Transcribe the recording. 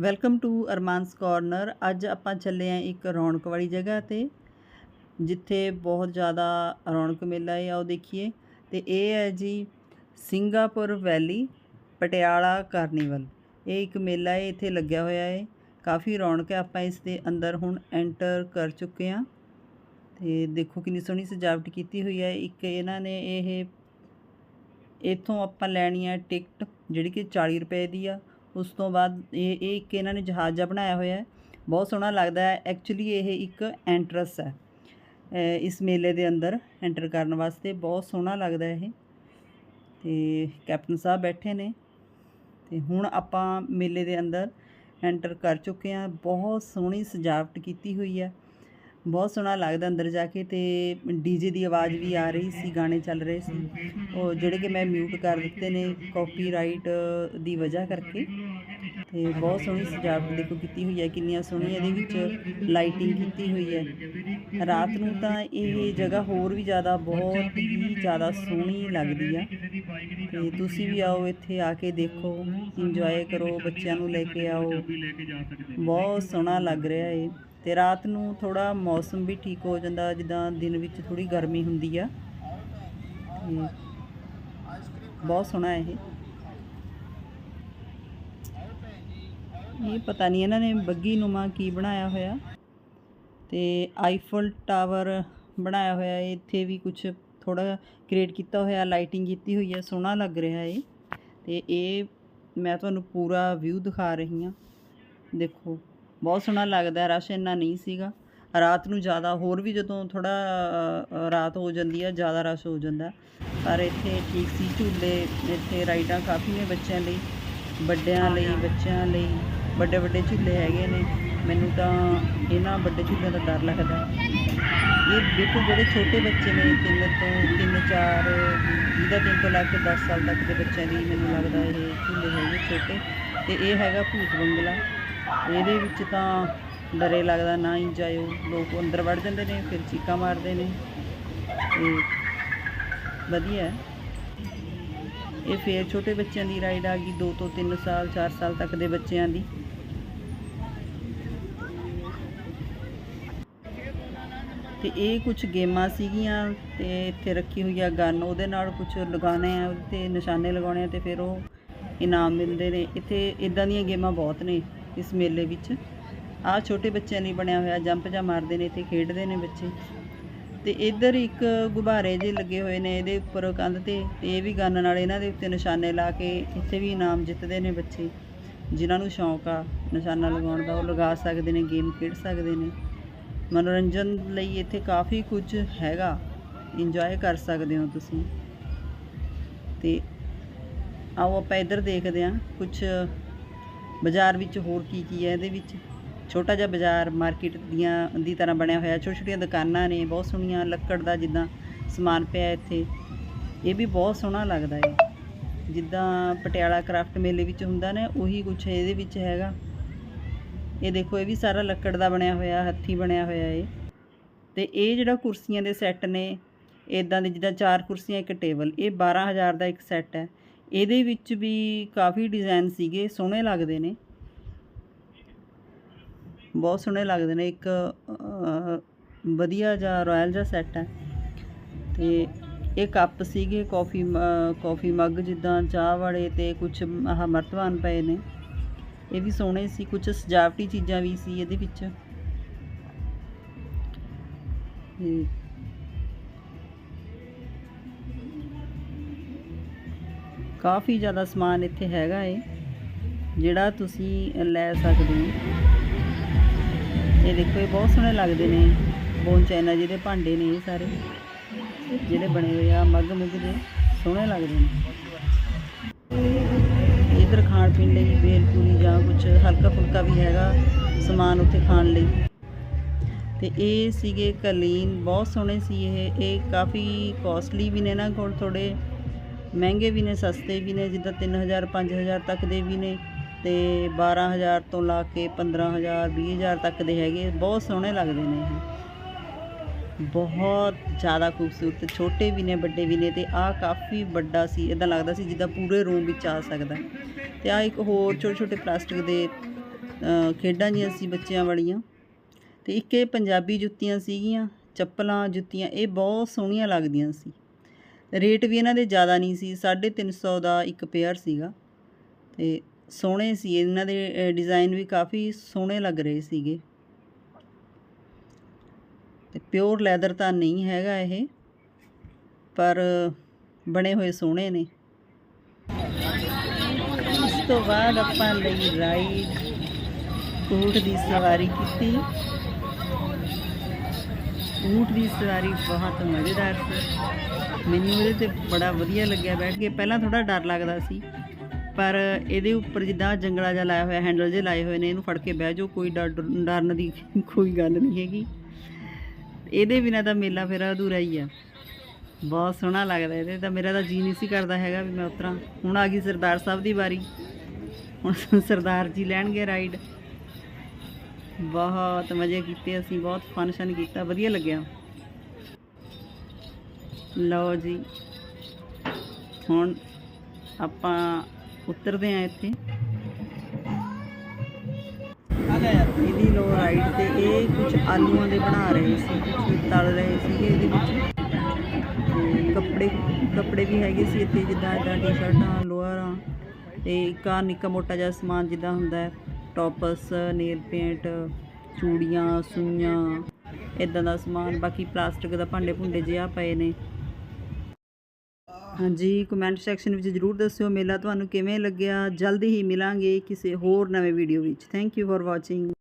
Welcome to ਅਰਮਾਨਸ corner ਅੱਜ ਆਪਾਂ ਚੱਲੇ ਆਂ ਇੱਕ ਰੌਣਕ ਵਾਲੀ ਜਗ੍ਹਾ ਤੇ, ਜਿੱਥੇ ਬਹੁਤ ਜ਼ਿਆਦਾ ਰੌਣਕ ਮੇਲਾ ਹੈ, ਆਓ ਦੇਖੀਏ। ਤੇ ਇਹ ਹੈ ਜੀ ਸਿੰਗਾਪੁਰ ਵੈਲੀ, ਪਟਿਆਲਾ ਕਾਰਨੀਵਲ। ਇਹ ਇੱਕ ਮੇਲਾ ਹੈ, ਇੱਥੇ ਲੱਗਿਆ ਹੋਇਆ ਹੈ। ਕਾਫੀ ਰੌਣਕ ਹੈ, ਆਪਾਂ ਇਸ ਦੇ ਅੰਦਰ ਹੁਣ ਐਂਟਰ ਕਰ ਚੁੱਕੇ ਆਂ। ਤੇ ਦੇਖੋ ਕਿੰਨੀ ਸੋਹਣੀ ਸਜਾਵਟ ਕੀਤੀ ਹੋਈ ਹੈ। ਇੱਕ ਇਹਨਾਂ ਨੇ ਇਹ, ਇੱਥੋਂ ਆਪਾਂ ਲੈਣੀ ਹੈ ਟਿਕਟ, ਜਿਹੜੀ ਕਿ 40 ਰੁਪਏ ਦੀ ਆ। ਉਸ ਤੋਂ ਬਾਅਦ ਇਹ ਇਹ ਇੱਕ ਇਹਨਾਂ ਨੇ ਜਹਾਜ਼ ਜਿਹਾ ਬਣਾਇਆ ਹੋਇਆ ਹੈ। ਬਹੁਤ ਸੋਹਣਾ ਲੱਗਦਾ ਹੈ। ਐਕਚੁਅਲੀ ਇਹ ਇੱਕ ਐਂਟਰਸ ਹੈ ਇਸ ਮੇਲੇ ਦੇ ਅੰਦਰ ਐਂਟਰ ਕਰਨ ਵਾਸਤੇ। ਬਹੁਤ ਸੋਹਣਾ ਲੱਗਦਾ ਇਹ। ਤੇ ਕੈਪਟਨ ਸਾਹਿਬ ਬੈਠੇ ਨੇ। ਤੇ ਹੁਣ ਆਪਾਂ ਮੇਲੇ ਦੇ ਅੰਦਰ ਐਂਟਰ ਕਰ ਚੁੱਕੇ ਹਾਂ। ਬਹੁਤ ਸੋਹਣੀ ਸਜਾਵਟ ਕੀਤੀ ਹੋਈ ਹੈ। ਬਹੁਤ ਸੋਹਣਾ ਲੱਗਦਾ ਅੰਦਰ ਜਾ ਕੇ ਤੇ ਡੀਜੇ ਦੀ ਆਵਾਜ਼ ਵੀ ਆ ਰਹੀ ਸੀ, ਗਾਣੇ ਚੱਲ ਰਹੇ ਸੀ। ਉਹ ਜਿਹੜੇ ਕਿ ਮੈਂ ਮਿਊਟ ਕਰ ਦਿੱਤੇ ਨੇ ਕਾਪੀਰਾਈਟ ਦੀ ਵਜ੍ਹਾ ਕਰਕੇ। ਤੇ ਬਹੁਤ ਸੋਹਣੀ ਸਜਾਵਟ ਦੇਖੋ ਕੀਤੀ ਹੋਈ ਹੈ, ਕਿੰਨੀਆਂ ਸੋਹਣੀਆਂ ਇਹਦੇ ਵਿੱਚ ਲਾਈਟਿੰਗ ਕੀਤੀ ਹੋਈ ਹੈ। ਰਾਤ ਨੂੰ ਤਾਂ ਇਹ ਜਗ੍ਹਾ ਹੋਰ ਵੀ ਜ਼ਿਆਦਾ, ਬਹੁਤ ਹੀ ਜ਼ਿਆਦਾ ਸੋਹਣੀ ਲੱਗਦੀ ਆ। ਤੇ ਤੁਸੀਂ ਵੀ ਆਓ ਇੱਥੇ ਆ ਕੇ ਦੇਖੋ ਇੰਜੋਏ ਕਰੋ, ਬੱਚਿਆਂ ਨੂੰ ਲੈ ਕੇ ਆਓ। ਬਹੁਤ ਸੋਹਣਾ ਲੱਗ ਰਿਹਾ ਏ। ਤੇ ਰਾਤ ਨੂੰ ਥੋੜਾ ਮੌਸਮ ਵੀ ਠੀਕ ਹੋ ਜਾਂਦਾ, ਜਿੱਦਾਂ ਦਿਨ ਵਿੱਚ ਥੋੜੀ ਗਰਮੀ ਹੁੰਦੀ ਆ। ਬਹੁਤ ਸੋਹਣਾ ਇਹ। ਇਹ ਪਤਾ ਨਹੀਂ ਇਹਨਾਂ ਨੇ ਬੱਗੀ ਨੂਮਾ ਕੀ ਬਣਾਇਆ ਹੋਇਆ। ਤੇ ਆਈਫਲ ਟਾਵਰ ਬਣਾਇਆ ਹੋਇਆ ਹੈ ਇੱਥੇ ਵੀ ਕੁਝ ਥੋੜਾ ਕ੍ਰੀਏਟ ਕੀਤਾ ਹੋਇਆ ਲਾਈਟਿੰਗ ਕੀਤੀ ਹੋਈ ਹੈ ਸੋਹਣਾ ਲੱਗ ਰਿਹਾ ਹੈ ਤੇ ਇਹ ਮੈਂ ਤੁਹਾਨੂੰ ਪੂਰਾ ਵਿਊ ਦਿਖਾ ਰਹੀ ਹਾਂ। ਦੇਖੋ ਬਹੁਤ ਸੋਹਣਾ ਲੱਗਦਾ ਰਸ਼ ਇੰਨਾ ਨਹੀਂ ਸੀਗਾ। ਰਾਤ ਨੂੰ ਜ਼ਿਆਦਾ ਹੋਰ ਵੀ ਜਦੋਂ ਥੋੜਾ ਰਾਤ ਹੋ ਜਾਂਦੀ ਹੈ ਜ਼ਿਆਦਾ ਰਸ਼ ਹੋ ਜਾਂਦਾ। ਪਰ ਇੱਥੇ ਠੀਕ ਸੀ ਝੂਲੇ ਇੱਥੇ ਰਾਈਡਾਂ ਕਾਫੀ ਨੇ ਬੱਚਿਆਂ ਲਈ ਵੱਡਿਆਂ ਲਈ ਬੱਚਿਆਂ ਲਈ। ਵੱਡੇ ਵੱਡੇ ਝੂਲੇ ਹੈਗੇ ਨੇ। ਮੈਨੂੰ ਤਾਂ ਇਹਨਾਂ ਵੱਡੇ ਝੂਲਿਆਂ ਦਾ ਡਰ ਲੱਗਦਾ। ਇਹ ਬਿਲਕੁਲ ਜਿਹੜੇ ਛੋਟੇ ਬੱਚੇ ਨੇ, ਤਿੰਨ ਤੋਂ ਤਿੰਨ, ਚਾਰ, ਜਿਹਦਾ ਤਿੰਨ ਤੋਂ ਲੈ ਕੇ 10 ਸਾਲ ਤੱਕ ਦੇ ਬੱਚਿਆਂ ਦੀ ਮੈਨੂੰ ਲੱਗਦਾ ਇਹ ਝੂਲੇ ਹੈਗੇ ਛੋਟੇ। ਤੇ ਇਹ ਹੈਗਾ ਭੂਤ ਬੰਗਲਾ। ਇਹਦੇ ਵਿੱਚ ਤਾਂ ਡਰੇ ਲੱਗਦਾ ਨਾ ਹੀ ਜਾਇਓ। ਲੋਕ ਅੰਦਰ ਵੜ ਜਾਂਦੇ ਨੇ, ਫਿਰ ਚੀਕਾਂ ਮਾਰਦੇ ਨੇ। ਤੇ ਵਧੀਆ। ਇਹ ਫੇਰ ਛੋਟੇ ਬੱਚਿਆਂ ਦੀ ਰਾਈਡ ਆ ਗਈ 2 ਤੋਂ 3 ਸਾਲ 4 ਸਾਲ ਤੱਕ ਦੇ ਬੱਚਿਆਂ ਦੀ। ਤੇ ਇਹ ਕੁਝ ਗੇਮਾਂ ਸੀਗੀਆਂ ਤੇ ਇੱਥੇ ਰੱਖੀ ਹੋਈ ਆ ਗਨ, ਉਹਦੇ ਨਾਲ ਕੁਝ ਲਗਾਉਣੇ ਆ ਉਹਦੇ ਤੇ ਨਿਸ਼ਾਨੇ ਲਗਾਉਣੇ ਆ ਤੇ ਫਿਰ ਉਹ ਇਨਾਮ ਮਿਲਦੇ ਨੇ। ਇੱਥੇ ਇਦਾਂ ਦੀਆਂ ਗੇਮਾਂ ਬਹੁਤ ਨੇ ਇਸ ਮੇਲੇ ਵਿੱਚ। ਆ ਛੋਟੇ ਬੱਚਿਆਂ ਲਈ ਬਣਿਆ ਹੋਇਆ, ਜੰਪ ਜਾਂ ਮਾਰਦੇ ਨੇ, ਇੱਥੇ ਖੇਡਦੇ ਨੇ ਬੱਚੇ। ਤੇ ਇੱਧਰ ਇੱਕ ਗੁਬਾਰੇ ਜੇ ਲੱਗੇ ਹੋਏ ਨੇ, ਇਹਦੇ ਉੱਪਰ ਕੰਧ ਤੇ ਤੇ ਇਹ ਵੀ ਗਨ ਨਾਲ ਇਹਨਾਂ ਦੇ ਉੱਤੇ ਨਿਸ਼ਾਨੇ ਲਾ ਕੇ ਇੱਥੇ ਵੀ ਇਨਾਮ ਜਿੱਤਦੇ ਨੇ ਬੱਚੇ। ਜਿਨ੍ਹਾਂ ਨੂੰ ਸ਼ੌਂਕ ਆ ਨਿਸ਼ਾਨਾ ਲਗਾਉਣ ਦਾ, ਉਹ ਲਗਾ ਸਕਦੇ ਨੇ, ਗੇਮ ਖੇਡ ਸਕਦੇ ਨੇ। ਮਨੋਰੰਜਨ ਲਈ ਇੱਥੇ ਕਾਫੀ ਕੁਝ ਹੈਗਾ। ਇੰਜੋਏ ਕਰ ਸਕਦੇ ਹੋ ਤੁਸੀਂ। ਤੇ ਆਓ ਆਪਾਂ ਇੱਧਰ ਦੇਖਦੇ ਹਾਂ ਕੁਝ ਬਾਜ਼ਾਰ ਵਿੱਚ ਹੋਰ ਕੀ ਕੀ ਹੈ ਇਹਦੇ ਵਿੱਚ। ਛੋਟਾ ਜਿਹਾ ਬਾਜ਼ਾਰ ਮਾਰਕੀਟ ਦੀਆਂ ਦੀ ਤਰ੍ਹਾਂ ਬਣਿਆ ਹੋਇਆ। ਛੋਟੀਆਂ ਛੋਟੀਆਂ ਦੁਕਾਨਾਂ ਨੇ, ਬਹੁਤ ਸੋਹਣੀਆਂ ਲੱਕੜ ਦਾ ਜਿੱਦਾਂ ਸਮਾਨ ਪਿਆ ਇੱਥੇ। ਇਹ ਵੀ ਬਹੁਤ ਸੋਹਣਾ ਲੱਗਦਾ ਹੈ ਜਿੱਦਾਂ ਪਟਿਆਲਾ ਕਰਾਫਟ ਮੇਲੇ ਵਿੱਚ ਹੁੰਦਾ ਨਾ, ਉਹੀ ਕੁਝ ਇਹਦੇ ਵਿੱਚ ਹੈਗਾ। ਇਹ ਦੇਖੋ, ਇਹ ਵੀ ਸਾਰਾ ਲੱਕੜ ਦਾ ਬਣਿਆ ਹੋਇਆ, ਹੱਥੀ ਬਣਿਆ ਹੋਇਆ ਏ ਤੇ ਇਹ ਜਿਹੜਾ ਕੁਰਸੀਆਂ ਦੇ ਸੈੱਟ ਨੇ ਇਦਾਂ ਦੇ ਜਿੱਦਾਂ ਚਾਰ ਕੁਰਸੀਆਂ, ਇੱਕ ਟੇਬਲ, ਇਹ 12000 ਦਾ ਇੱਕ ਸੈੱਟ ਹੈ। ਇਹਦੇ ਵਿੱਚ ਵੀ ਕਾਫੀ ਡਿਜ਼ਾਈਨ ਸੀਗੇ, ਸੋਹਣੇ ਲੱਗਦੇ ਨੇ। ਬਹੁਤ ਸੋਹਣੇ ਲੱਗਦੇ ਨੇ, ਇੱਕ ਵਧੀਆ ਜਿਹਾ ਰਾਇਲ ਜਿਹਾ ਸੈੱਟ ਹੈ। ਤੇ ਇਹ ਕੱਪ ਸੀਗੇ, ਕਾਫੀ ਕਾਫੀ ਮੱਗ ਜਿੱਦਾਂ ਚਾਹ ਵਾਲੇ ਤੇ ਕੁਝ ਆਹ ਮਰਤਬਾਨ ਪਏ ਨੇ। ਇਹ ਵੀ ਸੋਹਣੇ ਸੀ ਕੁਝ ਸਜਾਵਟੀ ਚੀਜ਼ਾਂ ਵੀ ਸੀ ਇਹਦੇ ਵਿੱਚ। ਕਾਫੀ ਜ਼ਿਆਦਾ ਸਮਾਨ ਇੱਥੇ ਹੈਗਾ ਏ, ਜਿਹੜਾ ਤੁਸੀਂ ਲੈ ਸਕਦੇ ਹੋ। ਇਹ ਦੇਖੋ, ਇਹ ਬਹੁਤ ਸੋਹਣੇ ਲੱਗਦੇ ਨੇ। ਬੋਨ ਚਾਈਨਾ ਜਿਹਦੇ ਭਾਂਡੇ ਨੇ ਇਹ ਸਾਰੇ। ਜਿਹੜੇ ਬਣੇ ਹੋਏ ਆ, ਮੱਗ ਮੁੱਗ ਦੇ, ਸੋਹਣੇ ਲੱਗਦੇ ਨੇ। ਖਾਣ ਪੀਣ ਲਈ ਬੇਲ ਪੂਰੀ ਜਾਂ ਕੁਝ ਹਲਕਾ ਫੁਲਕਾ ਵੀ ਹੈਗਾ ਸਮਾਨ ਉੱਥੇ ਖਾਣ ਲਈ। ਤੇ ਇਹ ਸੀਗੇ ਕਲੀਨ, ਬਹੁਤ ਸੋਹਣੇ ਸੀ ਇਹ। ਇਹ ਕਾਫੀ ਕੋਸਟਲੀ ਵੀ ਨੇ ਨਾ ਕੋਲ ਥੋੜੇ ਮਹਿੰਗੇ ਵੀ ਨੇ, ਸਸਤੇ ਵੀ ਨੇ, ਜਿੱਦਾਂ 3000 5000 ਤੱਕ ਦੇ ਵੀ ਨੇ ਤੇ 12000 ਤੋਂ ਲਾ ਕੇ 15000 20000 ਤੱਕ ਦੇ ਹੈਗੇ। ਬਹੁਤ ਸੋਹਣੇ ਲੱਗਦੇ ਨੇ ਇਹ। ਬਹੁਤ ਜ਼ਿਆਦਾ ਖੂਬਸੂਰਤ ਛੋਟੇ ਵੀ ਨੇ, ਵੱਡੇ ਵੀ ਨੇ ਤੇ ਆਹ ਕਾਫੀ ਵੱਡਾ ਸੀ ਇਦਾਂ ਲੱਗਦਾ ਸੀ ਜਿੱਦਾਂ ਪੂਰੇ ਰੂਮ ਵਿੱਚ ਆ ਸਕਦਾ। ਤੇ ਆ ਇੱਕ ਹੋਰ ਛੋਟੇ ਛੋਟੇ ਪਲਾਸਟਿਕ ਦੇ ਖੇਡਾਂ ਜੀਆਂ ਸੀ ਬੱਚਿਆਂ ਵਾਲੀਆਂ। ਤੇ ਇੱਕ ਇਹ ਪੰਜਾਬੀ ਜੁੱਤੀਆਂ ਸੀਗੀਆਂ, ਚੱਪਲਾਂ, ਜੁੱਤੀਆਂ, ਇਹ ਬਹੁਤ ਸੋਹਣੀਆਂ ਲੱਗਦੀਆਂ ਸੀ। ਰੇਟ ਵੀ ਇਹਨਾਂ ਦੇ ਜ਼ਿਆਦਾ ਨਹੀਂ ਸੀ 350 ਦਾ ਇੱਕ ਪੇਅਰ ਸੀਗਾ। ਤੇ ਸੋਹਣੇ ਸੀ, ਇਹਨਾਂ ਦੇ ਡਿਜ਼ਾਈਨ ਵੀ ਕਾਫੀ ਸੋਹਣੇ ਲੱਗ ਰਹੇ ਸੀਗੇ। ਤੇ ਪਿਓਰ ਲੈਦਰ ਤਾਂ ਨਹੀਂ ਹੈਗਾ ਇਹ, ਪਰ ਬਣੇ ਹੋਏ ਸੋਹਣੇ ਨੇ। ਉਸ ਤੋਂ ਬਾਅਦ ਆਪਾਂ ਲਈ ਰਾਈਡ ਊਠ ਦੀ ਸਵਾਰੀ ਕੀਤੀ। ਊਠ ਦੀ ਸਵਾਰੀ ਬਹੁਤ ਮਜ਼ੇਦਾਰ ਸੀ। ਮੈਨੂੰ ਇਹਦੇ ਤੇ ਬੜਾ ਵਧੀਆ ਲੱਗਿਆ ਬੈਠ ਕੇ। ਪਹਿਲਾਂ ਥੋੜਾ ਡਰ ਲੱਗਦਾ ਸੀ, ਪਰ ਇਹਦੇ ਉੱਪਰ ਜਿੱਦਾਂ ਜੰਗਲਾ ਜਿਹਾ ਲਾਇਆ ਹੋਇਆ, ਹੈਂਡਲ ਜੇ ਲਾਏ ਹੋਏ ਨੇ, ਇਹਨੂੰ ਫੜ ਕੇ ਬਹਿ ਜਾਓ, ਕੋਈ ਡਰ ਡਰਨ ਦੀ ਕੋਈ ਗੱਲ ਨਹੀਂ ਹੈਗੀ। ਇਹਦੇ ਬਿਨਾਂ ਤਾਂ ਮੇਲਾ ਫਿਰ ਅਧੂਰਾ ਹੀ ਆ। ਬਹੁਤ ਸੋਹਣਾ ਲੱਗਦਾ ਇਹਦੇ, ਤਾਂ ਮੇਰਾ ਤਾਂ ਜੀ ਨਹੀਂ ਸੀ ਕਰਦਾ ਹੈਗਾ ਵੀ ਮੈਂ ਉਤਰਾਂ। ਹੁਣ ਆ ਗਈ ਸਰਦਾਰ ਸਾਹਿਬ ਦੀ ਵਾਰੀ। ਹੁਣ ਸਰਦਾਰ ਜੀ ਲੈਣਗੇ ਰਾਈਡ ਬਹੁਤ ਮਜ਼ੇ ਕੀਤੇ ਅਸੀਂ, ਬਹੁਤ ਫੰਕਸ਼ਨ ਕੀਤਾ, ਵਧੀਆ ਲੱਗਿਆ। ਲਓ ਜੀ, ਹੁਣ ਆਪਾਂ ਉਤਰਦੇ ਆ ਇੱਥੇ। ਲੋ ਰਾਈਡ ਤੇ ਇਹ ਕੁਝ ਆਲੂਆਂ ਦੇ ਬਣਾ ਰਹੇ ਸੀ ਕੁਝ ਤਲ ਰਹੇ ਸੀਗੇ ਇਹਦੇ ਵਿੱਚ। ਕੱਪੜੇ ਕੱਪੜੇ ਵੀ ਹੈਗੇ ਸੀ ਇੱਥੇ, ਜਿੱਦਾਂ ਇਦਾਂ ਟੀ-ਸ਼ਰਟਾਂ, ਲੋਅਰਾਂ ਤੇ ਇੱਕ ਆਹ ਨਿੱਕਾ ਮੋਟਾ ਜਿਹਾ ਸਮਾਨ ਜਿੱਦਾਂ ਹੁੰਦਾ ਹੈ, ਟੌਪਸ, ਨੇਲ ਪੇਂਟ, ਚੂੜੀਆਂ, ਸੂਈਆਂ ਇਦਾਂ ਦਾ ਸਮਾਨ, ਬਾਕੀ ਪਲਾਸਟਿਕ ਦਾ ਭਾਂਡੇ ਭੁੰਡੇ ਜਿਹਾ ਪਏ ਨੇ। ਹਾਂਜੀ ਕਮੈਂਟ ਸੈਕਸ਼ਨ ਵਿੱਚ ਜਰੂਰ ਦੱਸਿਓ ਮੇਲਾ ਤੁਹਾਨੂੰ ਕਿਵੇਂ ਲੱਗਿਆ, ਜਲਦੀ ਹੀ ਮਿਲਾਂਗੇ ਕਿਸੇ ਹੋਰ ਨਵੇਂ ਵੀਡੀਓ ਵਿੱਚ। Thank you for watching